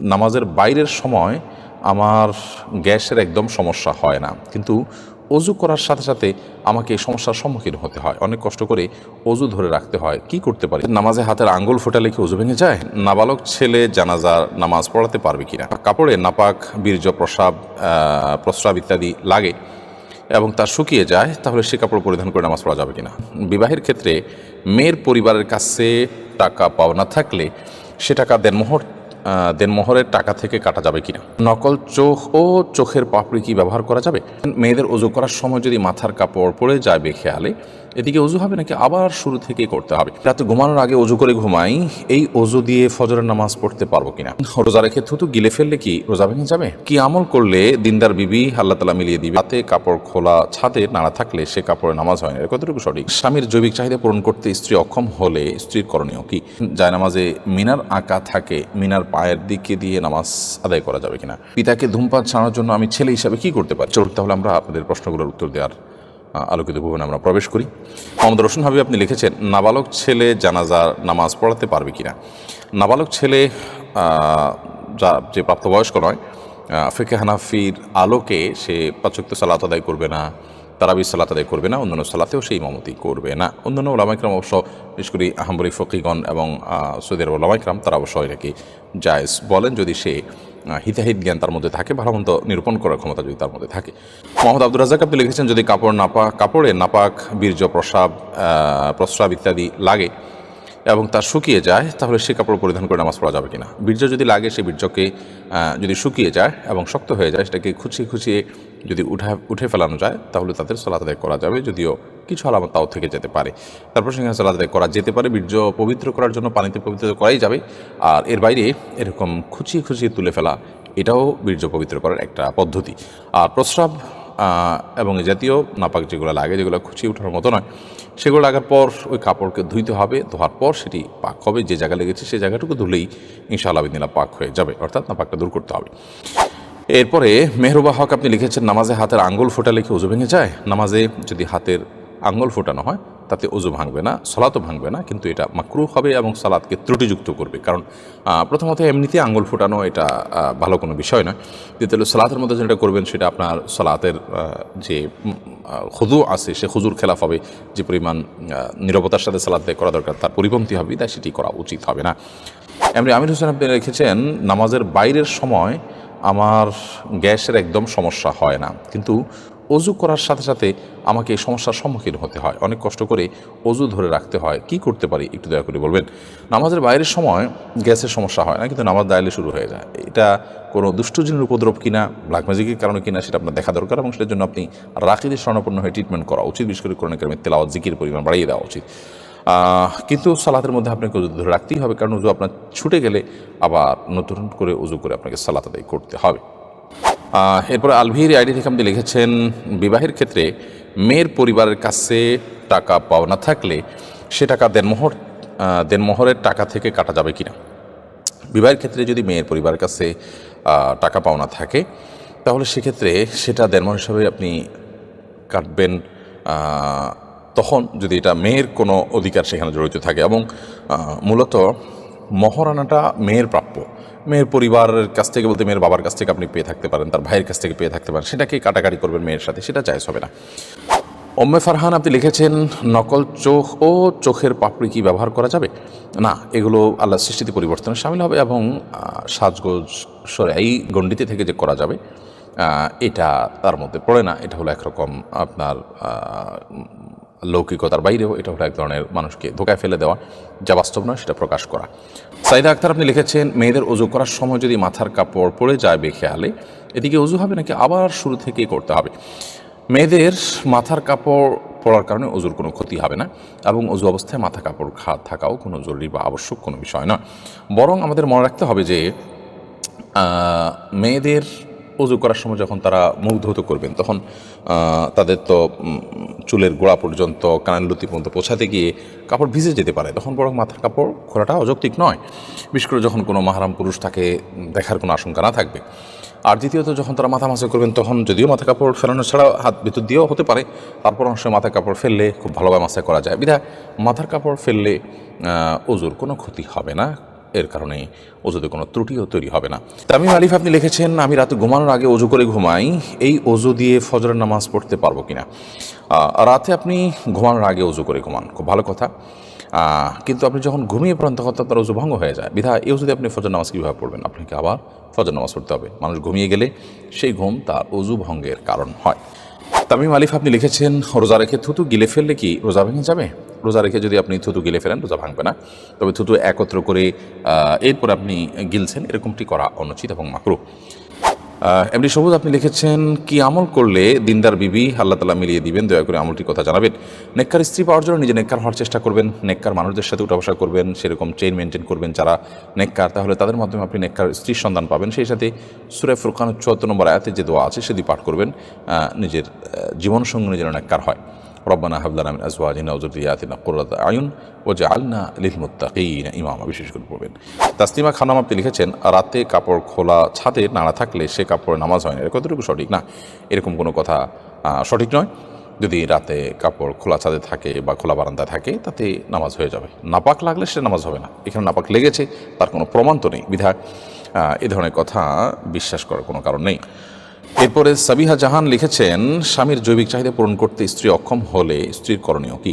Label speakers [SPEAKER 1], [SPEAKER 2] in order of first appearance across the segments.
[SPEAKER 1] নামাজের বাইরের সময় আমার গ্যাসের একদম সমস্যা হয় না। কিন্তু অজু করার সাথে সাথে আমাকে এই সমস্যার সম্মুখীন হতে হয়। অনেক কষ্ট করে অজু ধরে রাখতে হয়। কি করতে পারি? নামাজে হাতের আঙ্গুল ফোটালে কি অজু ভেঙে যায়? নাবালক ছেলে জানাজার নামাজ পড়াতে পারবে কিনা? কাপড়ে নাপাক বীর্য প্রসাব প্রস্রাব ইত্যাদি লাগে এবং তা শুকিয়ে যায়, তাহলে সে কাপড় পরিধান করে নামাজ পড়া যাবে কিনা? বিবাহের ক্ষেত্রে মেয়ের পরিবারের কাছে টাকা পাওনা থাকলে সে টাকা দেনমোহর দেনমোহরের টাকা থেকে কাটা যাবে কিনা? নকল চোখ ও চোখের পাপড়ি কি ব্যবহার করা যাবে? মেয়েদের ওজু করার সময় যদি মাথার কাপড় পরে যায় বেখেয়ালে এদিকে অজু হবে নাকি আবার শুরু থেকেই করতে হবে? রাতে ঘুমানোর আগে অজু করে ঘুমাই, এই অজু দিয়ে ফজরের নামাজ পড়তে পারব কিনা? রোজা রেখে থুতু গিলে ফেললে কি রোজা ভেঙে যাবে? কি আমল করলে দিনদার বিবি আল্লাহ তালা মিলিয়ে দিবে? হাতে কাপড় খোলা ছাদে নাড়া থাকলে সে কাপড়ে নামাজ হয় না কতটুকু সঠিক? স্বামীর জৈবিক চাহিদা পূরণ করতে স্ত্রী অক্ষম হলে স্ত্রীর করণীয় কি? যায় নামাজে মিনার আঁকা থাকে, মিনার পায়ের দিকে দিয়ে নামাজ আদায় করা যাবে কিনা? পিতাকে ধূমপান ছাড়ানোর জন্য আমি ছেলে হিসাবে কি করতে পারি? চলুন তাহলে আমরা আপনাদের প্রশ্নগুলোর উত্তর দেওয়ার আলোকিত ভুবনে আমরা প্রবেশ করি। মোহাম্মদ রোশন হাবিব, আপনি লিখেছেন, নাবালক ছেলে জানাজার নামাজ পড়াতে পারবে কিনা? নাবালক ছেলে যা, যে প্রাপ্তবয়স্ক নয় ফিকে হানাফির আলোকে সে পাচক্য সালাত আদায় করবে না, তারাবি সালাত আদায় করবে না, অন্যান্য সালাতেও সেই ইমামতি করবে না। অন্যান্য ওলামাইকরাম অবশ্য, বিশেষ করে আহম্বরি ফকিগণ এবং সৌদি আরব ওলামাইকরাম তারা অবশ্য এটাকে জায়েজ বলেন। যদি সে হিতাহিত জ্ঞান তার মধ্যে থাকে ভালো মন্দ নিরূপণ করার ক্ষমতা যদি তার মধ্যে থাকে। মোহাম্মদ আব্দুল রাজাক আপনি লিখেছেন, যদি কাপড় নাপাক কাপড়ে নাপাক বীর্য প্রসাব প্রস্রাব ইত্যাদি লাগে এবং তা শুকিয়ে যায়, তাহলে সে কাপড় পরিধান করে নামাজ পড়া যাবে কিনা? বীর্য যদি লাগে সেই বীর্যকে যদি শুকিয়ে যায় এবং শক্ত হয়ে যায়, সেটাকে খুচিয়ে খুচিয়ে যদি উঠা, উঠে ফেলানো যায়, তাহলে তাদের সালাত আদায় করা যাবে, যদিও কিছু আলামত তাও থেকে যেতে পারে। তারপর সেখানে সালাত আদায় করা যেতে পারে। বীর্য পবিত্র করার জন্য পানিতে পবিত্র করাই যাবে। আর এর বাইরে এরকম খুচিয়ে খুচিয়ে তুলে ফেলা, এটাও বীর্য পবিত্র করার একটা পদ্ধতি। আর প্রস্রাব এবং জাতীয় নাপাক যেগুলো লাগে, যেগুলো খুঁচিয়ে ওঠার মতো নয়, সেগুলো লাগার পর ওই কাপড়কে ধুইতে হবে, ধোয়ার পর সেটি পাক হবে, যে জায়গা লেগেছে সেই জায়গাটুকু ধুলেই ইনশাআল্লাহ বিদিনা পাক হয়ে যাবে, অর্থাৎ নাপাকটা দূর করতে হবে। এরপরে মেহরুবা হক আপনি লিখেছেন, নামাজে হাতের আঙ্গুল ফোটালে কি উজু ভেঙে যায়। নামাজে যদি হাতের আঙ্গুল ফোটানো হয় তাতে উজু ভাঙবে না, সলাতও ভাঙবে না, কিন্তু এটা মাকরু হবে এবং সালাদকে ত্রুটিযুক্ত করবে। কারণ প্রথমত এমনিতে আঙুল ফোটানো এটা ভালো কোনো বিষয় নয়। দ্বিতীয় সালাতের মধ্যে যেটা করবেন সেটা আপনার সালাতের যে খুদু আছে সে খুজুর খেলাফ হবে, যে পরিমাণ নিরবতার সাথে সালাদ আদায় করা দরকার, তার পরিপন্থী হবে, তাই সেটি করা উচিত হবে না। এমনি আমির হোসেন আপনি রেখেছেন, নামাজের বাইরের সময় আমার গ্যাসের একদম সমস্যা হয় না। কিন্তু অজু করার সাথে সাথে আমাকে এই সমস্যার সম্মুখীন হতে হয়। অনেক কষ্ট করে অজু ধরে রাখতে হয়। কি করতে পারি একটু দয়া করে বলবেন? নামাজের বাইরের সময় গ্যাসের সমস্যা হয় না, কিন্তু নামাজ দাঁড়ালে শুরু হয়ে যায়। এটা কোনো দুষ্টজিনের উপদ্রব কিনা ব্ল্যাক ম্যাজিকের কারণে কিনা, সেটা আপনার দেখা দরকার এবং সেটার জন্য আপনি রাখিদের স্বর্ণপন্ন হয়ে ট্রিটমেন্ট করা উচিত। বিশেষ করে করোনা কেরামের তেলাওয়াত, জিকির পরিমাণ বাড়িয়ে দেওয়া উচিত। কিন্তু সালাতের মধ্যে আপনাকে উজু ধরে রাখতেই হবে, কারণ উজু আপনার ছুটে গেলে আবার নতুন করে উজু করে আপনাকে সালাত আদায় করতে হবে। এরপরে আলভির আইডি থেকে আপনি লিখেছেন, বিবাহের ক্ষেত্রে মেয়ের পরিবারের কাছে টাকা পাওনা থাকলে সে টাকা দেনমোহর দেনমোহরের টাকা থেকে কাটা যাবে কিনা? বিবাহের ক্ষেত্রে যদি মেয়ের পরিবারের কাছে টাকা পাওনা থাকে, তাহলে সেক্ষেত্রে সেটা দেনমোহর হিসাবে আপনি কাটবেন তখন যদি এটা মেয়ের কোনো অধিকার সেখানে জড়িত থাকে এবং মূলত মহারানাটা মেয়ের প্রাপ্য। মেয়ের পরিবারের কাছ থেকে বলতে মেয়ের বাবার কাছ থেকে আপনি পেয়ে থাকতে পারেন, তার ভাইয়ের কাছ থেকে পেয়ে থাকতে পারেন। সেটাকে কাটাকাটি করবেন মেয়ের সাথে, সেটা চাইজ হবে না। ওম্মে ফারহান, আপনি লিখেছেন, নকল চোখ ও চোখের পাপড়ি কি ব্যবহার করা যাবে? না, এগুলো আল্লাহ সৃষ্টিতে পরিবর্তনে সামিল হবে এবং সাজগোজ, সরে এই গণ্ডিতে থেকে যে করা যাবে এটা তার মধ্যে পড়ে না। এটা হলো একরকম আপনার লৌকিকতার বাইরেও এটা হলো এক ধরনের মানুষকে ধোকায় ফেলে দেওয়া, যা বাস্তব নয়, সেটা প্রকাশ করা। সাইদা আক্তার আপনি লিখেছেন, মেয়েদের অজু করার সময় যদি মাথার কাপড় পড়ে যায় বেখেয়ালে, এদিকে অজু হবে নাকি আবার শুরু থেকেই করতে হবে? মেয়েদের মাথার কাপড় পরার কারণে অজুর কোনো ক্ষতি হবে না, এবং অজু অবস্থায় মাথা কাপড় খা, থাকাও কোনো জরুরি বা আবশ্যক কোনো বিষয় নয়। বরং আমাদের মনে রাখতে হবে যে মেয়েদের অজু করার সময় যখন তারা মুখ ধৌত করবেন, তখন তাদের তো চুলের গোড়া পর্যন্ত, কানের লুতি পর্যন্ত পৌঁছাতে গিয়ে কাপড় ভিজে যেতে পারে। তখন বরং মাথার কাপড় খোলাটা অযৌক্তিক নয়। বিশেষ করে যখন কোনো মাহারাম পুরুষ তাকে দেখার কোনো আশঙ্কা না থাকবে। আর দ্বিতীয়ত, যখন তারা মাথা মাসে করবেন, তখন যদিও মাথা কাপড় ফেলানো ছাড়া হাত ভিতর দিয়েও হতে পারে, তারপর অংশে মাথা কাপড় ফেললে খুব ভালোভাবে মাসায় করা যায়। বিধায় মাথার কাপড় ফেললে অজুর কোনো ক্ষতি হবে না। এর কারণে অজুতে কোনো ত্রুটিও তৈরি হবে না। তামিম আলিফ, আপনি লিখেছেন, আমি রাতে ঘুমানোর আগে অজু করে ঘুমাই, এই অজু দিয়ে ফজরের নামাজ পড়তে পারব কিনা? রাতে আপনি ঘুমানোর আগে অজু করে ঘুমান, খুব ভালো কথা। কিন্তু আপনি যখন ঘুমিয়ে পড়েন, তখন তো আপনার অজু ভঙ্গ হয়ে যায়। বিধা এই যদি আপনি ফজর নামাজ কীভাবে পড়বেন? আপনাকে আবার ফজর নামাজ পড়তে হবে। মানুষ ঘুমিয়ে গেলে সেই ঘুম তার অজু ভঙ্গের কারণ হয়। তামিম আলিফ, আপনি লিখেছেন, রোজা রেখে থুতু গিলে ফেললে কি রোজা ভেঙে যাবে? রোজা রেখে যদি আপনি থুতু গিলে ফেলেন, রোজা ভাঙবে না। তবে থুতু একত্র করে এরপর আপনি গিলছেন, এরকমটি করা অনুচিত এবং মাকরু। এমনি সবুজ, আপনি লিখেছেন, কি আমল করলে দিনদার বিবি আল্লাহ তালা মিলিয়ে দিবেন, দয়া করে আমলটির কথা জানাবেন। নেককার স্ত্রী পাওয়ার জন্য নিজে নেককার হওয়ার চেষ্টা করবেন, নেককার মানুষদের সাথে উঠা বসা করবেন, সেরকম চেইন মেনটেন করবেন যারা নেককার। তাহলে তাদের মাধ্যমে আপনি নেককার স্ত্রীর সন্ধান পাবেন। সেই সাথে সুরে ফুরকানের চুয়াত্তর নম্বর আয়াতে যে দোয়া আছে সেটি পাঠ করবেন নিজের জীবনসঙ্গী যেন নেককার হয়। রব্বানা হাবলানা মিন আজওয়াজিনা ওয়া যুররিয়াতিনা কুররাতা আয়ুন ওয়াজআলনা লিল মুত্তাকিনা ইমামা বিশেষ করে পড়বেন তাসলিমা খানম আপনি লিখেছেন, রাতে কাপড় খোলা ছাদে নাড়া থাকলে সে কাপড়ে নামাজ হয় না। এটা কতটুকু সঠিক? না, এরকম কোনো কথা সঠিক নয়। যদি রাতে কাপড় খোলা ছাদে থাকে বা খোলা বারান্দা থাকে, তাতে নামাজ হয়ে যাবে। নাপাক লাগলে সে নামাজ হবে না। এখানে নাপাক লেগেছে, তার কোনো প্রমাণ তো নেই। বিধায় এ ধরনের কথা বিশ্বাস করার কোনো কারণ নেই। এরপরে সাবিহা জাহান লিখেছেন, স্বামীর জৈবিক চাহিদা পূরণ করতে স্ত্রী অক্ষম হলে স্ত্রীর করণীয় কি?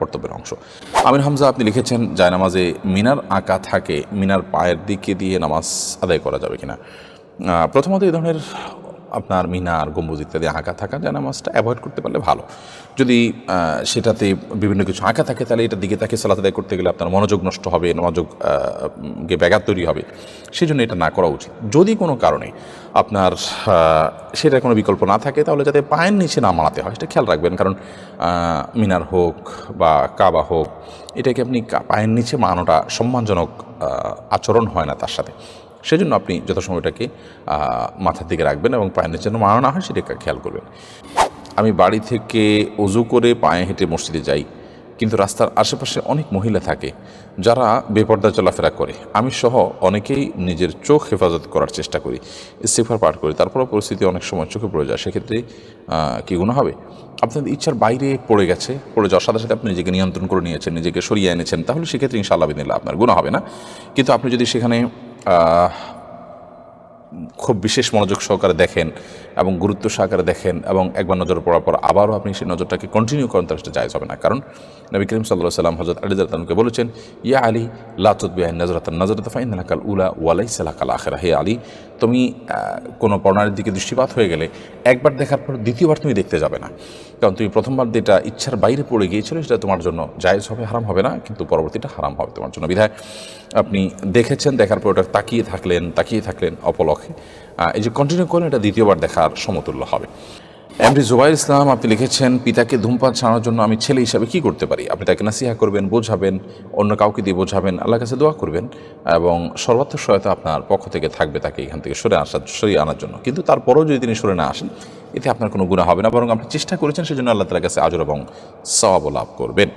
[SPEAKER 1] কর্তব্যের অংশ। আমির হামজা, আপনি লিখেছেন জায়নামাজে মিনার আঁকা থাকে, মিনার পায়ের দিকে দিয়ে নামাজ আদায় করা যাবে কিনা? প্রথমত এই ধরনের আপনার মিনার গম্বুজ ইত্যাদি আঁকা থাকা জায়নামাজটা অ্যাভয়েড করতে পারলে ভালো। যদি সেটাতে বিভিন্ন কিছু আঁকা থাকে তাহলে এটার দিকে তাকে সালাত আদায় করতে গেলে আপনার মনোযোগ নষ্ট হবে মনোযোগ আহ, গে ব্যাঘাত তৈরি হবে। সেই জন্য এটা না করা উচিত। যদি কোনো কারণে আপনার সেটার কোনো বিকল্প না থাকে তাহলে যাতে পায়ের নিচে না মানাতে হয় সেটা খেয়াল রাখবেন। কারণ মিনার হোক বা কাবা হোক এটাকে আপনি পায়ের নিচে মানানোটা সম্মানজনক আচরণ হয় না তার সাথে। সেজন্য আপনি যথাসময় ওটাকে আহ, মাথার দিকে রাখবেন এবং পায়ের নিচে মানানো না হয় সেটাকে খেয়াল করবেন। আমি বাড়ি থেকে অজু করে পায়ে হেঁটে মসজিদে যাই কিন্তু রাস্তার আশেপাশে অনেক মহিলা থাকে যারা বেপর্দা চলাফেরা করে। আমি সহ অনেকেই নিজের চোখ হেফাজত করার চেষ্টা করি ইস্তেফার পাঠ করি। তারপরেও পরিস্থিতি অনেক সময় চোখে পড়ে যায় সেক্ষেত্রে কি গুণ হবে? আপনাদের ইচ্ছার বাইরে পড়ে গেছে পড়ে যাওয়ার সাথে সাথে আপনি নিজেকে নিয়ন্ত্রণ করে নিয়েছেন নিজেকে সরিয়ে এনেছেন তাহলে সেক্ষেত্রে ইনশাআল্লাহ বিদিল্লা আপনার গুণ হবে না। কিন্তু আপনি যদি সেখানে খুব বিশেষ মনোযোগ সহকারে দেখেন। এবং গুরুত্ব সহকারে দেখেন এবং একবার নজর পড়ার পর আবারও আপনি সেই নজরটাকে কন্টিনিউ করেন তাহলে সেটা জায়জ হবে না। কারণ নবী করিম সাল্লাহ সাল্লাম হজরত আলী তালকে বলেছেন, ইয়া আলী লাতুদ বিআ নজরত নজরত ফাইন কাল উলা ওয়ালাই সালাকাল আখেরা। হে আলী, তুমি কোনো পর্ণারের দিকে দৃষ্টিপাত হয়ে গেলে একবার দেখার পর দ্বিতীয়বার তুমি দেখতে যাবে না। কারণ তুমি প্রথমবার যেটা ইচ্ছার বাইরে পড়ে গিয়েছিল সেটা তোমার জন্য জায়েজ হবে, হারাম হবে না, কিন্তু পরবর্তীটা হারাম হবে তোমার জন্য। বিধায় আপনি দেখেছেন, দেখার পর ওটা তাকিয়ে থাকলেন তাকিয়ে থাকলেন অপলক্ষে এই যে কন্টিনিউ করলেন, এটা দ্বিতীয়বার দেখার সমতুল্য হবে। এমডি জুবাইর ইসলাম, আপনি লিখেছেন, পিতাকে ধূমপান ছাড়ানোর জন্য আমি ছেলে হিসাবে কি করতে পারি? আপনি তাকে নাসিহা করবেন, বোঝাবেন, অন্য কাউকে দিয়ে বোঝাবেন, আল্লাহর কাছে দোয়া করবেন, এবং সর্বাত্মক সহায়তা আপনার পক্ষ থেকে থাকবে তাকে এখান থেকে সরে আসার, সরিয়ে আনার জন্য। কিন্তু তারপরেও যদি তিনি সরে না আসেন, এতে আপনার কোনো গুণা হবে না, বরং আপনি চেষ্টা করেছেন, সেজন্য আল্লাহ তালার কাছে আজর এবং সওয়াব লাভ করবেন।